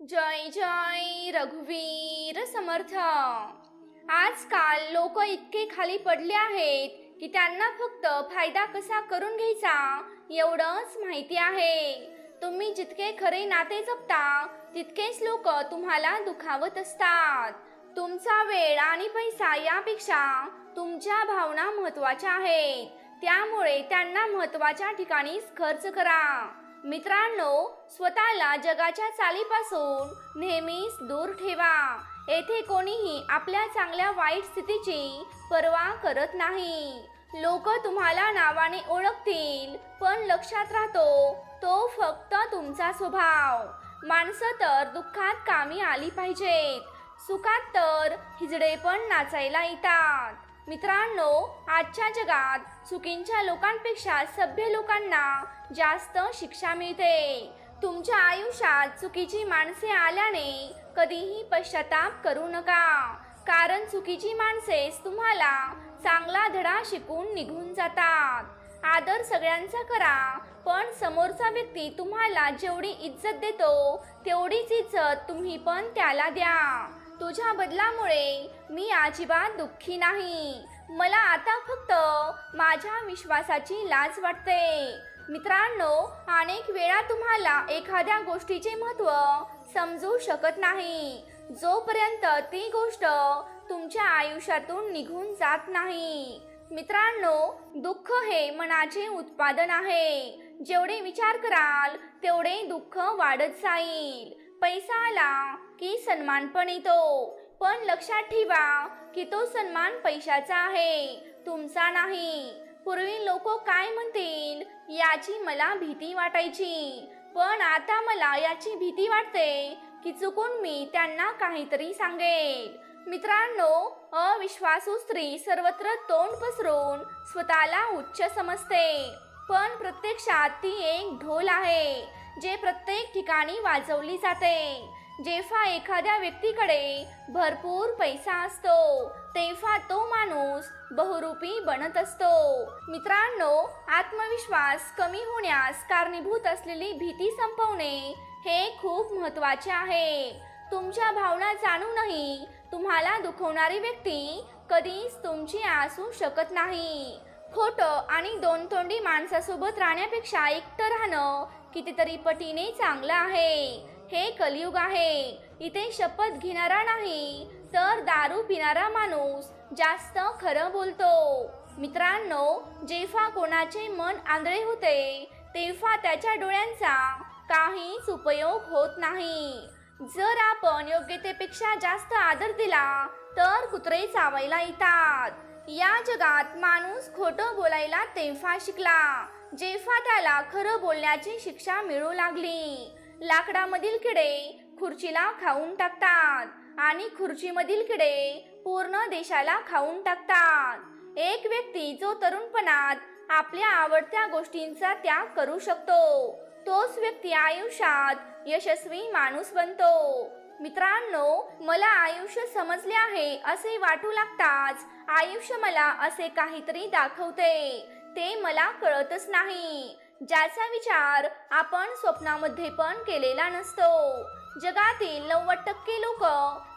जय जय रघुवीर समर्थ. आजकाल लोक इतके खाली पडले आहेत की त्यांना फक्त फायदा कसा करून घ्यायचा एवढंच माहिती आहे. तुम्ही जितके खरे नाते जपता तितकेच लोक तुम्हाला दुखावत असतात. तुमचा वेळ आणि पैसा यापेक्षा तुमच्या भावना महत्त्वाच्या आहेत. त्यामुळे त्यांना महत्त्वाच्या ठिकाणीच खर्च करा. मित्रांनो स्वतःला जगाच्या चालीपासून नेहमीच दूर ठेवा. येथे कोणीही आपल्या चांगल्या वाईट स्थितीची पर्वा करत नाही. लोक तुम्हाला नावाने ओळखतील पण लक्षात राहतो तो फक्त तुमचा स्वभाव. माणसं तर दुःखात कामी आली पाहिजेत. सुखात तर हिजडे पण नाचायला येतात. मित्रांनो आजच्या जगात चुकींच्या लोकांपेक्षा सभ्य लोकांना जास्त शिक्षा मिळते. तुमच्या आयुष्यात चुकीची माणसे आल्याने कधीही पश्चाताप करू नका. कारण चुकीची माणसेच तुम्हाला चांगला धडा शिकून निघून जातात. आदर सगळ्यांचा करा पण समोरचा व्यक्ती तुम्हाला जेवढी इज्जत देतो तेवढीच इज्जत तुम्ही पण त्याला द्या. तुझ्या बदलामुळे मी अजिबात दुःखी नाही. मला आता फक्त माझ्या विश्वासाची लाज वाटते. मित्रांनो अनेक वेळा तुम्हाला एखाद्या गोष्टीचे महत्त्व समजू शकत नाही. जोपर्यंत ती गोष्ट तुमच्या आयुष्यातून निघून जात नाही. मित्रांनो दुःख हे मनाचे उत्पादन आहे. जेवढे विचार कराल तेवढे दुःख वाढत जाईल. पैसा आला की सन्मान पण येतो पण लक्षात ठेवा की तो सन्मान पैशाचा आहे तुमचा नाही. पूर्वी लोक काय म्हणतील? याची मला भीती वाटायची. पण आता मला याची भीती वाटते की चुकून मी त्यांना काहीतरी सांगेल. मित्रांनो अविश्वासू स्त्री सर्वत्र तोंड पसरून स्वतःला उच्च समजते. पण प्रत्यक्षात ती एक ढोल आहे. जे प्रत्येक ठिकाणी वाजवली जाते. जेव्हा एखाद्या व्यक्तीकडे भरपूर पैसा असतो तेव्हा तो माणूस बहुरूपी बनत असतो. मित्रांनो आत्मविश्वास कमी होण्यास कारणीभूत असलेली भीती संपवणे हे खूप महत्त्वाचे आहे. तुमच्या भावना जाणूनही तुम्हाला दुखवणारी व्यक्ती कधीच तुमची असू शकत नाही. खोटं आणि दोन तोंडी माणसासोबत राहण्यापेक्षा एकटं राहणं कितीतरी पटीने चांगलं आहे. हे कलियुग आहे. इथे शपथ घेणारा नाही तर दारू पिणारा माणूस जास्त खरं बोलतो. मित्रांनो जेव्हा कोणाचे मन आंधळे होते तेव्हा त्याच्या डोळ्यांचा काहीच उपयोग होत नाही. जर आपण योग्यतेपेक्षा जास्त आदर दिला तर कुत्रे चावायला येतात. या जगात माणूस खोटं बोलायला तेव्हा शिकला. जेव्हा त्याला खरं बोलण्याची शिक्षा मिळू लागली. लाकडामधील किडे खुर्चीला खाऊन टाकतात आणि खुर्चीमधील किडे पूर्ण देशाला खाऊन टाकतात. एक व्यक्ती जो तरुणपणात आपल्या आवडत्या गोष्टींचा त्याग करू शकतो तोच व्यक्ती आयुष्यात यशस्वी माणूस बनतो. मित्रांनो मला आयुष्य समजले आहे असे वाटू लागताच आयुष्य मला असे काहीतरी दाखवते. ते मला कळतच नाही. ज्याचा विचार आपण स्वप्नामध्ये पण केलेला नसतो. जगातील नव्वद टक्के लोक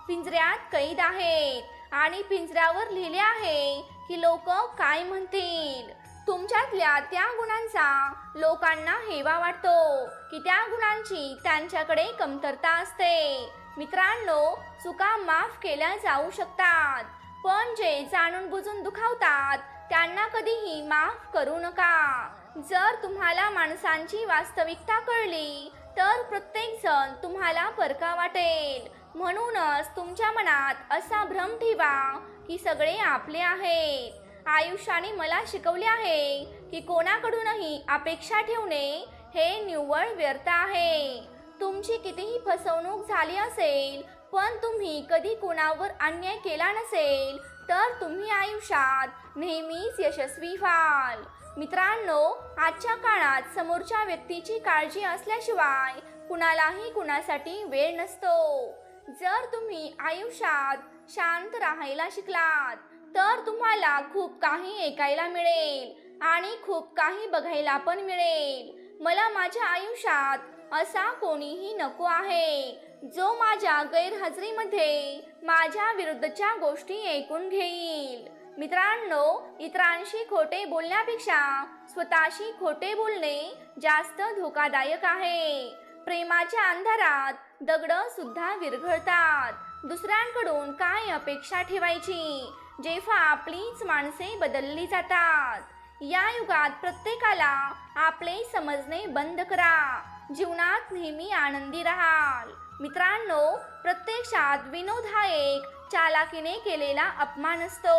पिंजऱ्यात कैद आहेत आणि पिंजऱ्यावर लिहिले आहे की लोक काय म्हणतील. तुमच्यातल्या त्या गुणांचा लोकांना हेवा वाटतो की त्या गुणांची त्यांच्याकडे कमतरता असते. मित्रांनो चुका माफ केल्या जाऊ शकतात पण जे जाणून बुजून दुखावतात त्यांना कधीही माफ करू नका. जर तुम्हाला माणसांची वास्तविकता कळली तर प्रत्येकजण तुम्हाला परका वाटेल. म्हणूनच तुमच्या मनात असा भ्रम ठेवा की सगळे आपले आहेत. आयुष्याने मला शिकवले आहे की कोणाकडूनही अपेक्षा ठेवणे हे निव्वळ व्यर्थ आहे. तुमची कितीही फसवणूक झाली असेल पण तुम्ही कधी कोणावर अन्याय केला नसेल तर तुम्ही आयुष्यात नेहमीच यशस्वी व्हाल. मित्रांनो आजच्या काळात समोरच्या व्यक्तीची काळजी असल्याशिवाय कुणालाही कुणासाठी वेळ नसतो. जर तुम्ही आयुष्यात शांत राहायला शिकलात तर तुम्हाला खूप काही ऐकायला मिळेल आणि खूप काही बघायला पण मिळेल. मला माझ्या आयुष्यात असा कोणीही नको आहे. जो माझ्या गैरहजेरीमध्ये माझ्या विरुद्धच्या गोष्टी ऐकून घेईल. मित्रांनो इतरांशी खोटे बोलण्यापेक्षा स्वतःशी खोटे बोलणे जास्त धोकादायक आहे. प्रेमाच्या अंधारात दगड सुद्धा विरघळतात. दुसऱ्यांकडून काय अपेक्षा ठेवायची? जेव्हा आपलीच माणसे बदलली जातात. या युगात प्रत्येकाला आपले समजणे बंद करा. जीवनात नेहमी आनंदी राहाल. मित्रांनो प्रत्यक्षात विनोद हा एक चालाकीने केलेला अपमान असतो.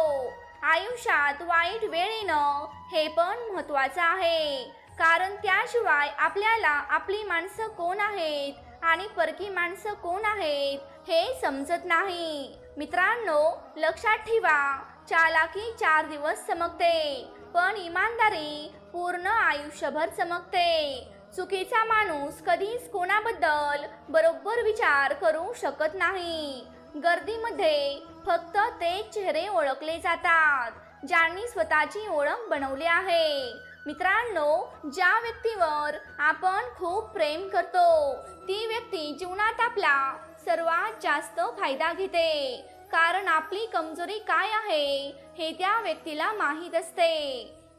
आयुष्यात वाईट वेळ येणं हे पण महत्वाचं आहे. कारण त्याशिवाय आपल्याला आपली माणसं कोण आहेत आणि परकी माणसं कोण आहेत हे समजत नाही. मित्रांनो लक्षात ठेवा चालाकी चार दिवस चमकते पण इमानदारी पूर्ण आयुष्यभर चमकते. चुकीचा माणूस कधीच कोणाबद्दल बरोबर विचार करू शकत नाही. गर्दीमध्ये फक्त ते चेहरे ओळखले जातात ज्यांनी स्वतःची ओळख बनवली आहे. मित्रांनो ज्या व्यक्तीवर आपण खूप प्रेम करतो ती व्यक्ती जीवनात आपला सर्वात जास्त फायदा घेते. कारण आपली कमजोरी काय आहे हे त्या व्यक्तीला माहीत असते.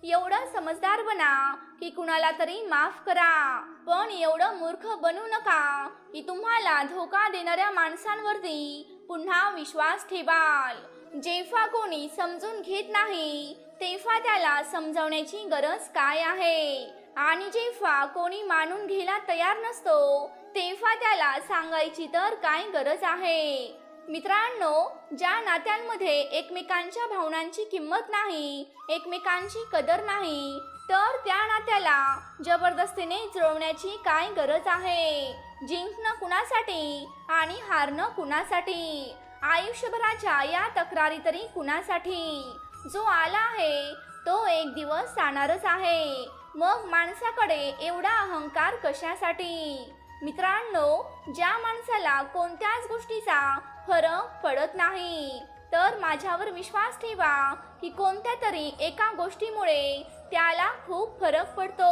एवढं समजदार बना की कुणाला तरी माफ करा. पण एवढं मूर्ख बनू नका की तुम्हाला धोका देणाऱ्या माणसांवरती पुन्हा विश्वास ठेवाल. जेव्हा कोणी समजून घेत नाही तेव्हा त्याला समजवण्याची गरज काय आहे? आणि जेव्हा कोणी मानून घ्यायला तयार नसतो तेव्हा त्याला सांगायची तर काय गरज आहे? मित्रांनो ज्या नात्यांमध्ये एकमेकांच्या भावनांची किंमत नाही एकमेकांची कदर नाही तर त्या नात्याला जबरदस्तीने जुळवण्याची काय गरज आहे? जिंकणं कुणासाठी आणि हारणं कुणासाठी? आयुष्यभराच्या या तक्रारी तरी कुणासाठी? जो आला आहे तो एक दिवस जाणारच आहे. मग माणसाकडे एवढा अहंकार कशासाठी? मित्रांनो ज्या माणसाला कोणत्याच गोष्टीचा फरक पडत नाही. तर माझ्यावर विश्वास ठेवा की कोणत्या तरी एका गोष्टीमुळे त्याला खूप फरक पडतो.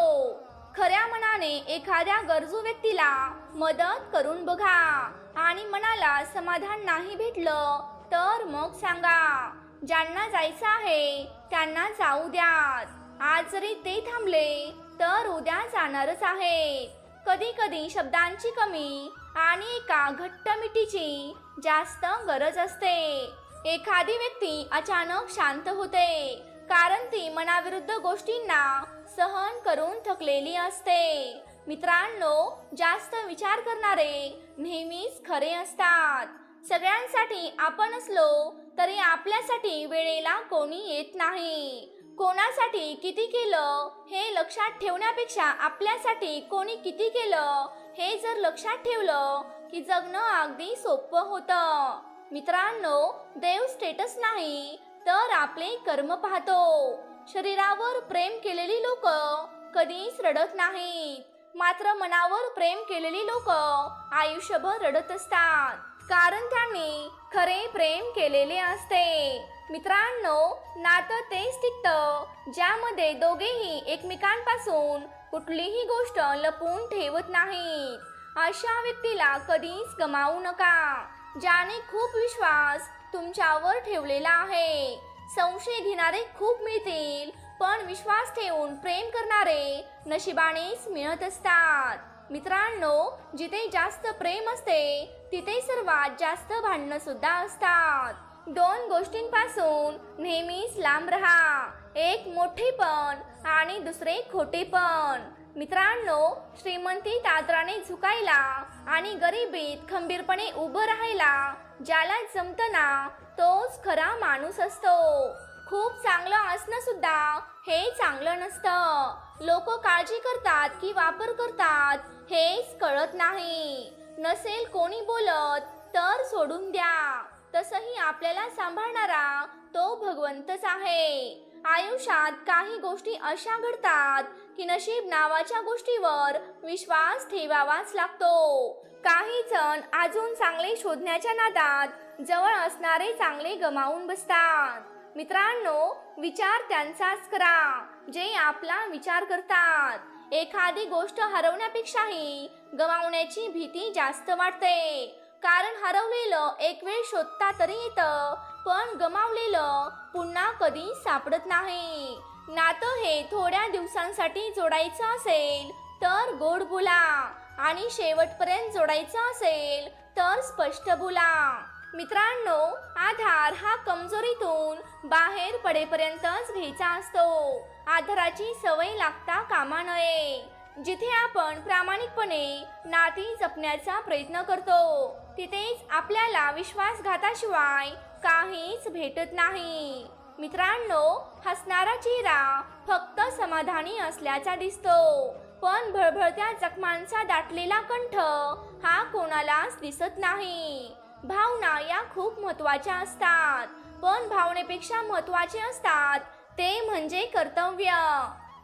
खऱ्या मनाने एखाद्या गरजू व्यक्तीला मदत करून बघा आणि मनाला समाधान नाही भेटलं तर मग सांगा ज्यांना जायचं आहे त्यांना जाऊ द्यात. आज जरी ते थांबले तर उद्या जाणारच आहेत. कधी कधी शब्दांची कमी आणि एका घट्ट मिठीची जास्त गरज असते. एखादी व्यक्ती अचानक शांत होते कारण ती मनाविरुद्ध गोष्टींना सहन करून थकलेली असते. मित्रांनो जास्त विचार करणारे नेहमीच खरे असतात. सगळ्यांसाठी आपण असलो तरी आपल्यासाठी वेळेला कोणी येत नाही. कोणासाठी किती केलं हे लक्षात ठेवण्यापेक्षा आपल्यासाठी कोणी किती केलं हे जर लक्षात ठेवलं की जगणं अगदी सोपं होतं. मित्रांनो देव स्टेटस नाही तर आपले कर्म पाहतो. शरीरावर प्रेम केलेली लोक कधीच रडत नाहीत. मात्र मनावर प्रेम केलेली लोक आयुष्यभर रडत असतात. कारण त्यांनी खरे प्रेम केलेले असते. मित्रांनो नातं तेच टिकतं ज्यामध्ये दोघेही एकमेकांपासून कुठलीही गोष्ट लपवून ठेवत नाहीत. अशा व्यक्तीला कधीच गमावू नका ज्याने खूप विश्वास तुमच्यावर ठेवलेला आहे. संशय घेणारे खूप मिळतील पण विश्वास ठेवून प्रेम करणारे नशिबानेच मिळत असतात. मित्रांनो जिथे जास्त प्रेम असते तिथे सर्वात जास्त भांडणं सुद्धा असतात. दोन गोष्टींपासून नेहमीच लांब राहा. एक मोठेपण आणि दुसरे खोटेपण मित्रांनो श्रीमंती तादराने झुकायला आणि गरिबीत खंबीरपणे उभं राहायला ज्याला जमत ना तोच खरा माणूस असतो. खूप चांगलं असणं सुद्धा हे चांगलं नसतं. लोक काळजी करतात की वापर करतात हेच कळत नाही. नसेल कोणी बोलत तर सोडून द्या. तसही आपल्याला सांभाळणारा तो भगवंतच आहे. आयुष्यात काही गोष्टी अशा घडतात की नशीब नावाच्या गोष्टीवर विश्वास ठेवावाच लागतो. काही जण अजून चांगले शोधण्याच्या नादात जवळ असणारे चांगले गमावून बसतात. मित्रांनो विचार त्यांचाच करा. जे आपला विचार करतात. एखादी गोष्ट हरवण्यापेक्षाही गमावण्याची भीती जास्त वाटते. कारण हरवलेलं एक वेळ शोधता तरी येतं पण गमावलेलं पुन्हा कधी सापडत नाही. नातं हे थोड्या दिवसांसाठी जोडायचं असेल तर गोड बोला. आणि शेवटपर्यंत जोडायचं असेल तर स्पष्ट बोला. मित्रांनो आधार हा कमजोरीतून बाहेर पडेपर्यंतच घ्यायचा असतो. आधाराची सवय लागता कामा नये. जिथे आपण प्रामाणिकपणे नाती जपण्याचा प्रयत्न करतो तिथेच आपल्याला विश्वासघाताशिवाय काहीच भेटत नाही. मित्रांनो हसणारा चेहरा फक्त समाधानी असल्याचा दिसतो. पण भळभळत्या जखमांचा दाटलेला कंठ हा कोणालाच दिसत नाही. भावना या खूप महत्त्वाच्या असतात. पण भावनेपेक्षा महत्त्वाचे असतात. ते म्हणजे कर्तव्य.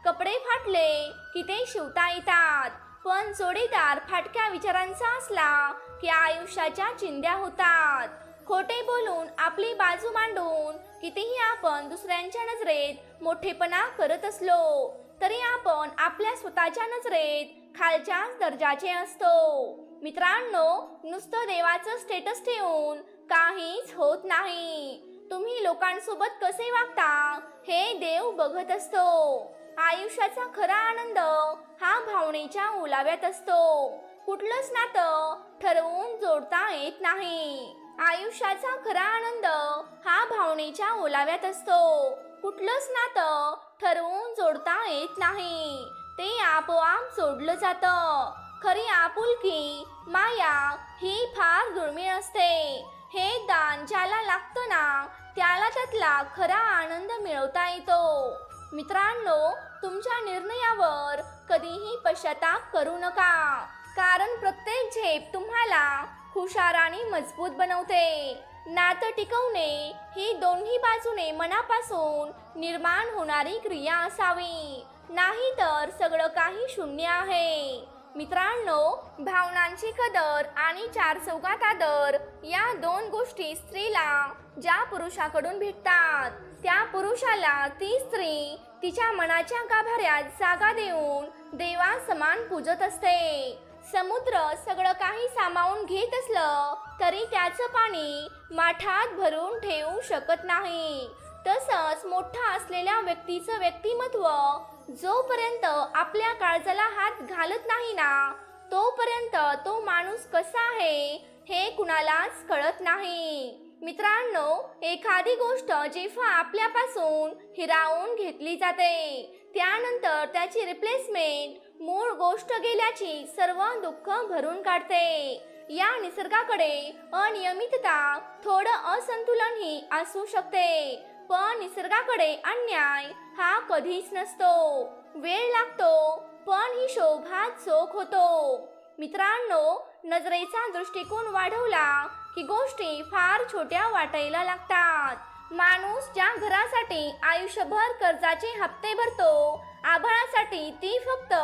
कपडे फाटले की ते शिवता येतात. पण जोडीदार फाटक्या विचारांचा असला की आयुष्याच्या चिंध्या होतात. खोटे बोलून आपली बाजू मांडून कितीही आपण दुसऱ्यांच्या नजरेत मोठेपणा करत असलो तरी आपण आपल्या स्वतःच्या नजरेत खालच्याच दर्जाचे असतो. मित्रांनो नुसतं देवाचं स्टेटस ठेवून काहीच होत नाही. तुम्ही लोकांसोबत कसे वागता हे देव बघत असतो. आयुष्याचा खरा आनंद हा भावनेच्या ओलाव्यात असतो. कुठलंच नातं ठरवून जोडता येत नाही. आयुष्याचा खरा आनंद हा भावनेच्या ओलाव्यात असतो. कुठलंच नातं ठरवून जोडता येत नाही. ते आपोआप जोडलं जातं. खरी आपुलकी माया ही फार दुर्मिळ असते. हे दान ज्याला लागतं ना त्याला त्यातला खरा आनंद मिळवता येतो. मित्रांनो तुमच्या निर्णयावर कधीही पश्चाताप करू नका कारण प्रत्येक झेप तुम्हाला हुशार आणि मजबूत बनवते. नातं टिकवणे ही दोन्ही बाजूने मनापासून निर्माण होणारी क्रिया असावी. नाही तर सगळं काही शून्य आहे. मित्रांनो भावनांची कदर आणि चार चौकात आदर या दोन गोष्टी स्त्रीला ज्या पुरुषाकडून भेटतात त्या पुरुषाला ती स्त्री तिच्या मनाच्या गाभाऱ्यात जागा देऊन देवा समान पूजत असते. समुद्र सगळं काही सामावून घेत असलं तरी त्याचं पाणी माठात भरून ठेवू शकत नाही. तसंच मोठा असलेल्या व्यक्तीचं व्यक्तिमत्व जोपर्यंत आपल्या काळजाला हात घालत नाही ना तोपर्यंत तो माणूस कसा आहे हे कुणालाच कळत नाही. मित्रांनो एखादी गोष्ट जेव्हा आपल्यापासून हिरावून घेतली जाते त्यानंतर त्याची रिप्लेसमेंट मूळ गोष्ट गेल्याची सर्व दुःख भरून काढते. या निसर्गाकडे अनियमितता थोडं असंतुलनही असू शकते. पण निसर्गाकडे अन्याय हा कधीच नसतो. वेळ लागतो पण ही शोभा चोख होतो. मित्रांनो नजरेचा दृष्टिकोन वाढवला की गोष्टी फार छोट्या वाटायला लागतात. माणूस ज्या घरासाठी आयुष्यभर कर्जाचे हप्ते भरतो आभाळासाठी ती फक्त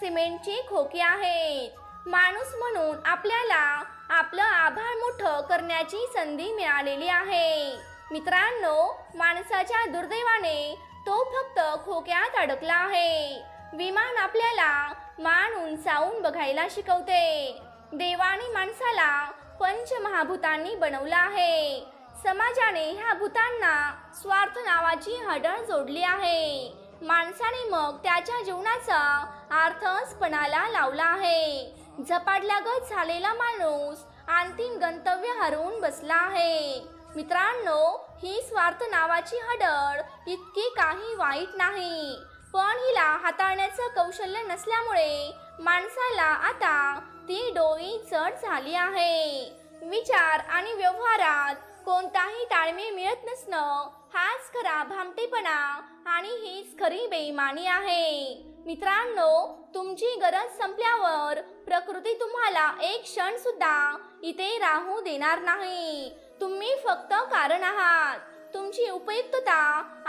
सिमेंटची खोकी आहेत. माणूस म्हणून आपल्याला आपलं आभाळ मोठं करण्याची संधी मिळालेली आहे. मित्रांनो माणसाच्या दुर्दैवाने तो फक्त खोक्यात अडकला आहे. विमान आपल्याला मान उंचावून बघायला शिकवते. देवाने माणसाला पंचमहाभूतांनी बनवलं आहे. समाजाने ह्या भूतांना स्वार्थ नावाची हडळ जोडली आहे. माणसाने मग त्याच्या जीवनाचा अर्थच पणाला लावला आहे. झपाटल्यागत झालेला माणूस अंतिम गंतव्य हरवून बसला आहे. मित्रांनो ही स्वार्थ नावाची हडळ इतकी काही वाईट नाही. पण हिला हाताळण्याचं कौशल्य नसल्यामुळे माणसाला आता ती डोळी चढ झाली आहे. विचार आणि व्यवहारात कोणताही ताळमेळ मिळत नसणं हाच खरा भामटेपणा आणि हीच खरी बेईमानी आहे. मित्रांनो तुमची गरज संपल्यावर प्रकृती तुम्हाला एक क्षण सुद्धा इथे राहू देणार नाही. तुम्ही फक्त कारण आहात. तुमची उपयुक्तता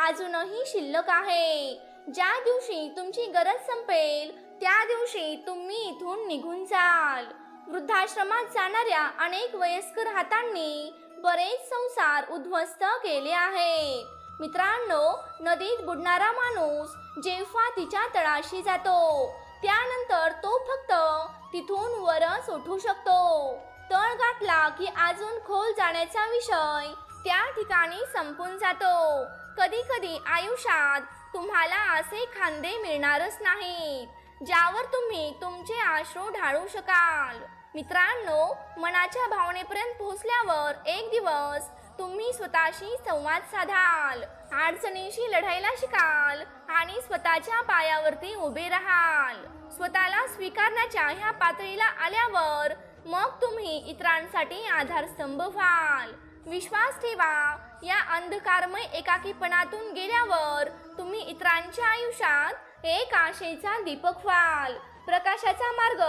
अजूनही शिल्लक आहे. ज्या दिवशी तुमची गरज संपेल त्या दिवशी तुम्ही इथून निघून जाल. वृद्धाश्रमात जाणाऱ्या अनेक वयस्कर हातांनी बरेच संसार उद्ध्वस्त केले आहेत. मित्रांनो नदीत बुडणारा माणूस जेव्हा तिच्या तळाशी जातो त्यानंतर तो फक्त तिथून वरच उठू शकतो. तळ गाठला की अजून खोल जाण्याचा विषय. त्या ठिकाणी संपून जातो. कधी कधी आयुष्यात तुम्हाला असे खांदे मिळणारच नाहीत ज्यावर तुम्ही तुमचे आश्रू ढाळू शकाल. मित्रांनो मनाच्या भावनेपर्यंत पोहोचल्यावर एक दिवस तुम्ही स्वतःशी संवाद साधाल अडचणीशी लढायला शिकाल आणि स्वतःच्या पायावरती उभे राहाल. स्वतःला स्वीकारण्याच्या ह्या पातळीला आल्यावर मग तुम्ही इतरांसाठी आधारस्तंभ व्हाल. विश्वास ठेवा. या अंधकारमय एकाकीपणातून गेल्यावर तुम्ही इतरांच्या आयुष्यात एक आशेचा दीपक व्हाल. प्रकाशाचा मार्ग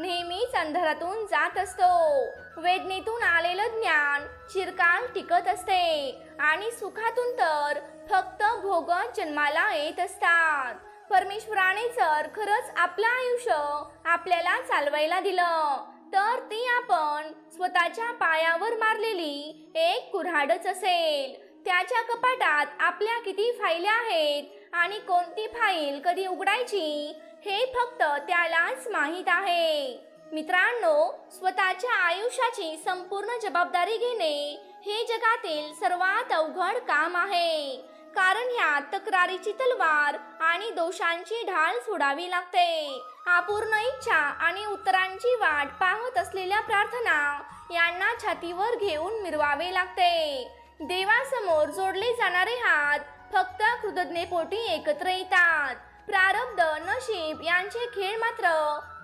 नेहमीच अंधारातून जात असतो. वेदनेतून आलेलं ज्ञान चिरकाल टिकत असते आणि सुखातून तर फक्त भोगत जन्माला येत असतात. परमेश्वराने जर खरंच आपलं आयुष्य आपल्याला चालवायला दिलं तर ती आपण स्वतःच्या पायावर मारलेली एक कुऱ्हाडच असेल. त्याच्या कपाटात आपल्या किती फाईल्या आहेत आणि कोणती फाईल कधी उघडायची हे फक्त त्यालाच माहीत आहे. मित्रांनो स्वतःच्या आयुष्याची संपूर्ण जबाबदारी घेणे हे जगातील सर्वात अवघड काम आहे. कारण ह्यात तक्रारीची तलवार आणि दोषांची ढाल सोडावी लागते. अपूर्ण इच्छा आणि उत्तरांची वाट पाहत असलेल्या प्रार्थना यांना छातीवर घेऊन मिरवावे लागते. देवासमोर जोडले जाणारे हात फक्त कृतज्ञपोटी एकत्र येतात. प्रारब्ध नशीब यांचे खेळ मात्र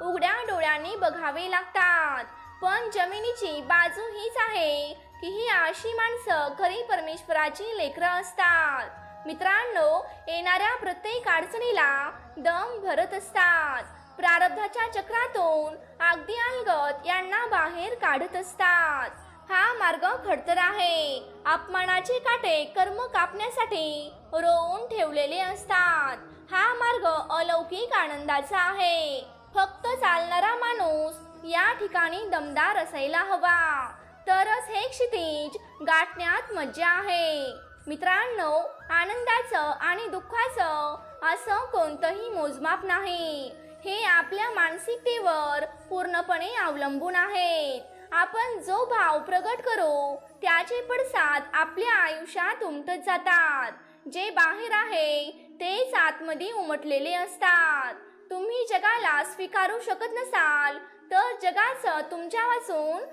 उघड्या डोळ्यांनी बघावे लागतात. पण जमिनीची बाजू हीच आहे की ही अशी माणसं खरी परमेश्वराची लेकरं असतात. मित्रांनो येणाऱ्या प्रत्येक अडचणीला दम भरत असतात. प्रारब्धाच्या चक्रातून अगदी अलगत यांना बाहेर काढत असतात. हा मार्ग खडतर आहे. अपमानाचे काटे कर्म कापण्यासाठी रोवून ठेवलेले असतात. हा मार्ग अलौकिक आनंदाचा आहे. फक्त चालणारा माणूस या ठिकाणी दमदार असायला हवा. तरच हे क्षितिज गाठण्यात मज्जा आहे. मित्रांनो आनंदाचं आणि दुःखाचं असं कोणतंही मोजमाप नाही. हे आपल्या मानसिकतेवर पूर्णपणे अवलंबून आहेत. आपण जो भाव प्रगट करू त्याचे पडसाद आपल्या आयुष्यात उमटत जातात. जे बाहेर आहे तेच आतमध्ये उमटलेले असतात. तुम्ही जगाला स्वीकारू शकत नसाल तर जगाचं तुमच्या वाचून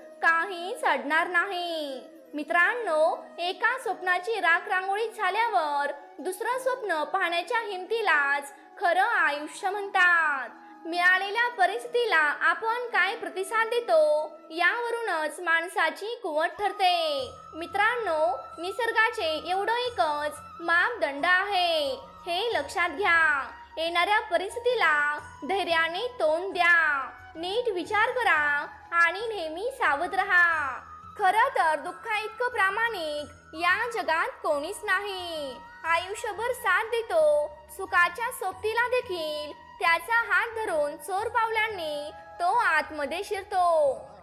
चढणार नाही. मित्रांनो एका स्वप्नाची राख रांगोळी झाल्यावर दुसरं स्वप्न पाहण्याच्या हिमतीलाच खरं आयुष्य म्हणतात. मिळालेल्या परिस्थितीला आपण काय प्रतिसाद देतो? यावरूनच माणसाची कुवत ठरते. मित्रांनो निसर्गाचे एवढं एकच मापदंड आहे. हे लक्षात घ्या. येणाऱ्या परिस्थितीला धैर्याने तोंड द्या. नीट विचार करा आणि नेहमी सावध राहा. खरं तर दुःखा इतकं प्रामाणिक या जगात कोणीच नाही. आयुष्यभर साथ देतो सुखाच्या सोबतीला देखील त्याचा हात धरून चोर पावलांनी तो आतमध्ये शिरतो.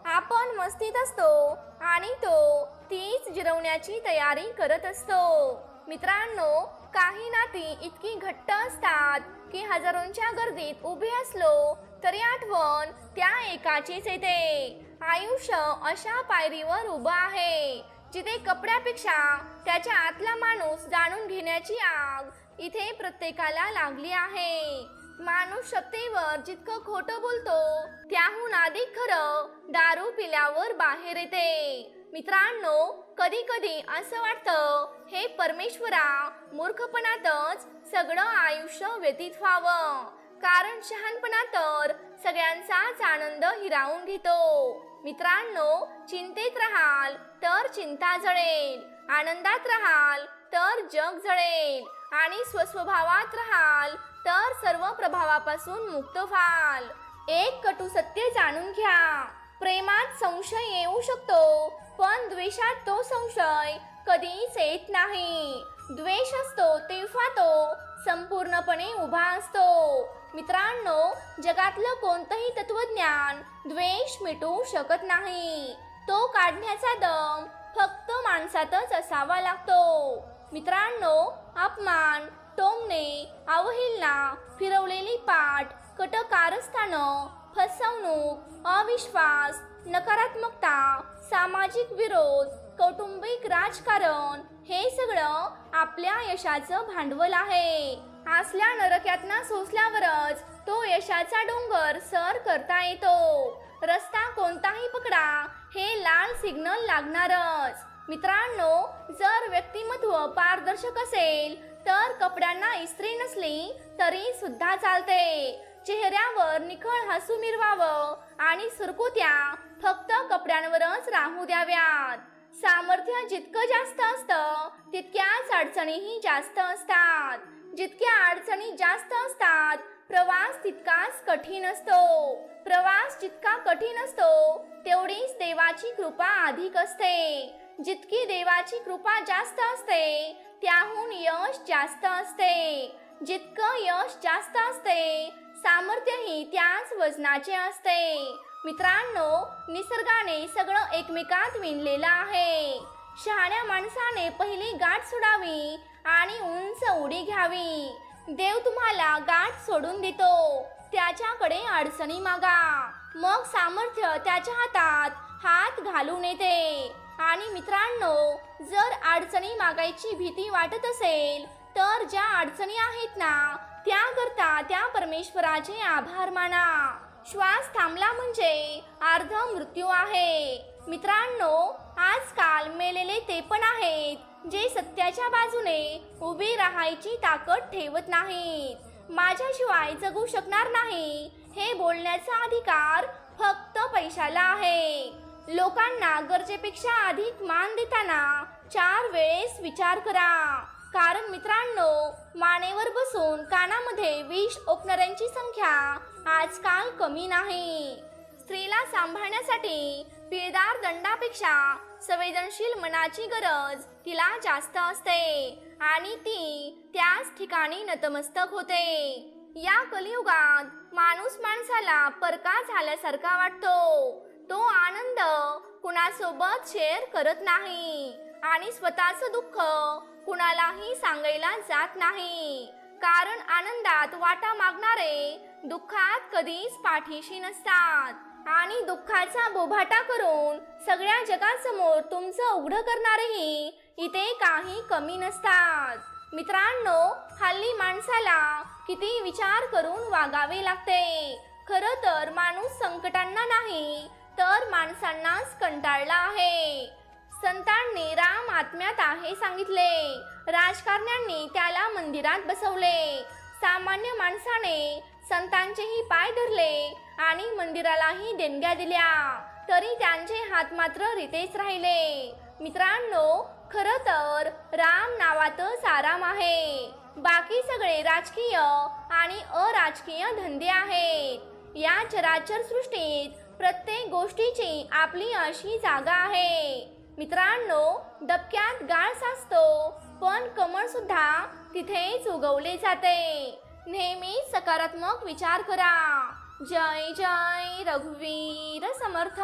आपण मस्तीत असतो आणि तो तीच जिरवण्याची तयारी करत असतो. मित्रांनो काही नाती इतकी घट्ट असतात की हजारोंच्या गर्दीत उभे असलो तरी आठवण त्या एकाचीच येते. आयुष्य अशा पायरीवर उभं आहे जिथे कपड्यापेक्षा त्याच्या आतला माणूस जाणून घेण्याची आग इथे प्रत्येकाला लागली आहे. माणूस सत्तेवर जितकं खोटं बोलतो त्याहून अधिक खरं दारू पिल्यावर बाहेर येते. मित्रांनो कधी कधी असं वाटतं हे परमेश्वरा मूर्खपणातच सगळं आयुष्य व्यतीत व्हावं कारण शहाणपणा तर सगळ्यांचाच आनंद हिरावून घेतो. मित्रांनो चिंतेत राहाल तर चिंता जळेल. आनंदात राहाल तर जग जळेल. आणि स्वस्वभावात राहाल तर सर्व प्रभावापासून मुक्त व्हाल. एक कटू सत्य जाणून घ्या. प्रेमात संशय येऊ शकतो पण द्वेषात तो संशय कधीच येत नाही. द्वेष असतो तेव्हा तो संपूर्णपणे उभा असतो. मित्रांनो जगातलं कोणतंही तत्वज्ञान द्वेष मिटवू शकत नाही. तो काढण्याचा दम फक्त माणसातच असावा लागतो. मित्रांनो अपमान टोमणे अवहेलना फिरवलेली पाठ कट कारस्थानं फसवणूक अविश्वास नकारात्मकता सामाजिक विरोध कौटुंबिक राजकारण हे सगळं आपल्या यशाचं भांडवल आहे. असल्या नरक्यातना सोसल्यावरच तो यशाचा डोंगर सर करता येतो. रस्ता कोणताही पकडा हे लाल सिग्नल लागणारच. मित्रांनो जर व्यक्तिमत्व पारदर्शक असेल तर कपड्यांना इस्त्री नसली तरी सुद्धा चालते. चेहऱ्यावर निखळ हसू मिरवावं आणि सुरकुत्या फक्त कपड्यांवरच राहू द्याव्यात. सामर्थ्य जितकं जास्त असतं तितक्याच अडचणीही जास्त असतात. जितक्या अडचणी जास्त असतात प्रवास तितकाच कठीण असतो. प्रवास जितका कठीण असतो तेवढीच देवाची कृपा अधिक असते. जितकी देवाची कृपा जास्त असते त्याहून यश जास्त असते. जितकं यश जास्त असते सामर्थ्यही त्याच वजनाचे असते. मित्रांनो निसर्गाने सगळं एकमेकात विणलेलं आहे. शहाण्या माणसाने पहिली गाठ सोडावी आणि उंच उडी घ्यावी. देव तुम्हाला गाठ सोडून देतो. त्याच्याकडे अडचणी मागा. मग सामर्थ्य त्याच्या हातात हात घालून येते. आणि मित्रांनो जर अडचणी मागायची भीती वाटत असेल तर ज्या अडचणी आहेत ना त्याकरता त्या परमेश्वराचे आभार माना. श्वास थांबला म्हणजे अर्ध मृत्यू आहे. मित्रांनो आजकाल मेलेले ते पण आहेत जे सत्याच्या बाजूने उभी राहायची ताकद ठेवत नाहीत. माझ्याशिवाय जगू शकणार नाही हे बोलण्याचा अधिकार फक्त पैशाला आहे. लोकांना गरजेपेक्षा अधिक मान देताना चार वेळेस विचार करा. कारण मित्रांनो मानेवर बसून कानामध्ये विष ओपणाऱ्यांची संख्या आजकाल कमी नाही. स्त्रीला सांभाळण्यासाठी पिळदार दंडापेक्षा संवेदनशील मनाची गरज तिला जास्त असते आणि ती त्याच ठिकाणी नतमस्तक होते. या कलियुगात माणूस माणसाला परका झाल्यासारखा वाटतो. तो आनंद कुणासोबत शेअर करत नाही आणि स्वतःचं दुःख कुणालाही सांगायला जात नाही. कारण आनंदात वाटा मागणारे दुःखात कधीच पाठीशी नसतात. आणि दुःखाचा बोभाटा करून सगळ्या जगासमोर तुमचं उघडं करणारेही इथे काही कमी नसतात. मित्रांनो हल्ली माणसाला किती विचार करून वागावे लागते. खरं तर माणूस संकटांना नाही तर माणसांनाच कंटाळला आहे. संतांनी राम आत्म्यात आहे सांगितले. राजकारण्यांनी त्याला मंदिरात बसवले. सामान्य माणसाने संतांचेही पाय धरले आणि मंदिरालाही देणग्या दिल्या. तरी त्यांचे हात मात्र रितेच राहिले. मित्रांनो खर तर राम नावातच आराम आहे. बाकी सगळे राजकीय आणि अराजकीय धंदे आहेत. या चराचर सृष्टीत प्रत्येक गोष्टीची आपली अशी जागा आहे. मित्रांनो डबक्यात गाळ साचतो पण कमळ सुद्धा तिथेच उगवले जाते. नेहमी सकारात्मक विचार करा. जय जय रघुवीर समर्थ.